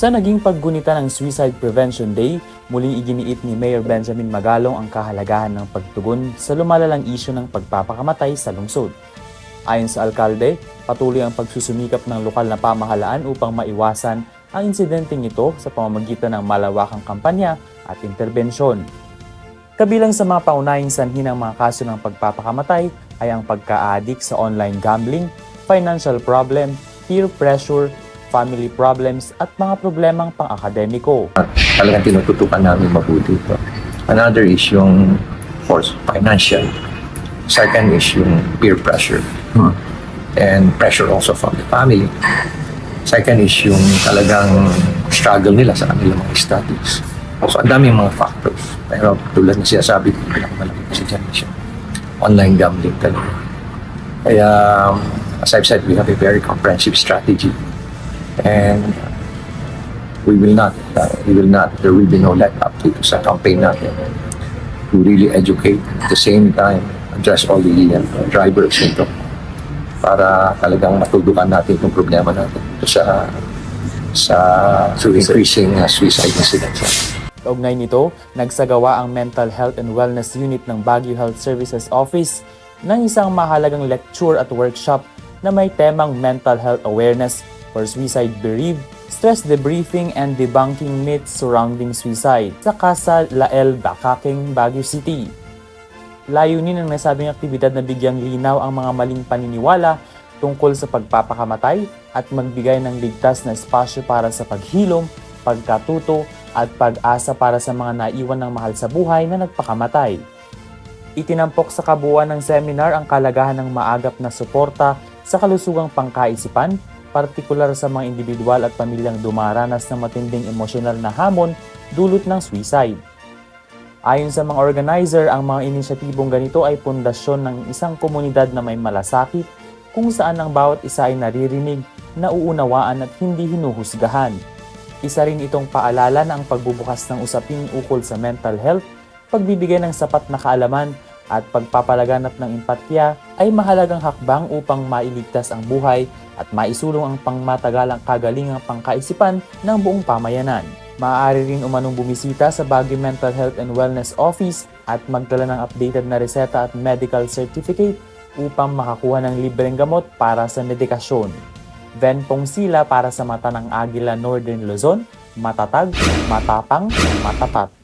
Sa naging paggunita ng Suicide Prevention Day, muling iginiit ni Mayor Benjamin Magalong ang kahalagahan ng pagtugon sa lumalalang isyu ng pagpapakamatay sa lungsod. Ayon sa alkalde, patuloy ang pagsusumikap ng lokal na pamahalaan upang maiwasan ang insidenteng ito sa pamamagitan ng malawakang kampanya at interbensyon. Kabilang sa mga paunahing sanhi ng mga kaso ng pagpapakamatay ay ang pagka-addict sa online gambling, financial problem, peer pressure, family problems at mga problemang pang-akademiko. talagang tinututukan namin mabuti ito. Another is yung, course, financial. Second is yung peer pressure. And pressure also from the family. Second is yung talagang struggle nila sa kanilang mga studies. So, ang daming mga factors. Pero tulad ng sinasabi ko, malaki kasi dyan yung online gambling talaga. Kaya, um, as I've said, we have a very comprehensive strategy. And we will not, uh, we will not, there will be no let up dito sa campaign natin to really educate at the same time address all the uh, drivers nito para talagang matudukan natin itong problema natin dito sa sa increasing uh, suicide incidents. Kaugnay nito, nagsagawa ang Mental Health and Wellness Unit ng Baguio Health Services Office ng isang mahalagang lecture at workshop na may temang Mental Health Awareness for Suicide Bereaved, Stress Debriefing and Debunking Myths Surrounding Suicide sa Casa Lael Bakaking, Baguio City. Layunin ng nasabing aktibidad na bigyang linaw ang mga maling paniniwala tungkol sa pagpapakamatay at magbigay ng ligtas na espasyo para sa paghilom, pagkatuto at pag-asa para sa mga naiwan ng mahal sa buhay na nagpakamatay. Itinampok sa kabuuan ng seminar ang kalagahan ng maagap na suporta sa kalusugang pangkaisipan, partikular sa mga individual at pamilyang dumaranas ng matinding emosyonal na hamon dulot ng suicide. Ayon sa mga organizer, ang mga inisyatibong ganito ay pundasyon ng isang komunidad na may malasakit kung saan ang bawat isa ay naririnig, nauunawaan at hindi hinuhusgahan. Isa rin itong paalala na ang pagbubukas ng usaping ukol sa mental health, pagbibigay ng sapat na kaalaman at pagpapalaganap ng empatya ay mahalagang hakbang upang mailigtas ang buhay at maisulong ang pangmatagalang kagalingang pangkaisipan ng buong pamayanan. Maaari rin umanong bumisita sa Baguio Mental Health and Wellness Office at magdala ng updated na reseta at medical certificate upang makakuha ng libreng gamot para sa medikasyon. Venpong sila para sa mata ng Agila Northern Luzon, matatag, matapang, matapat.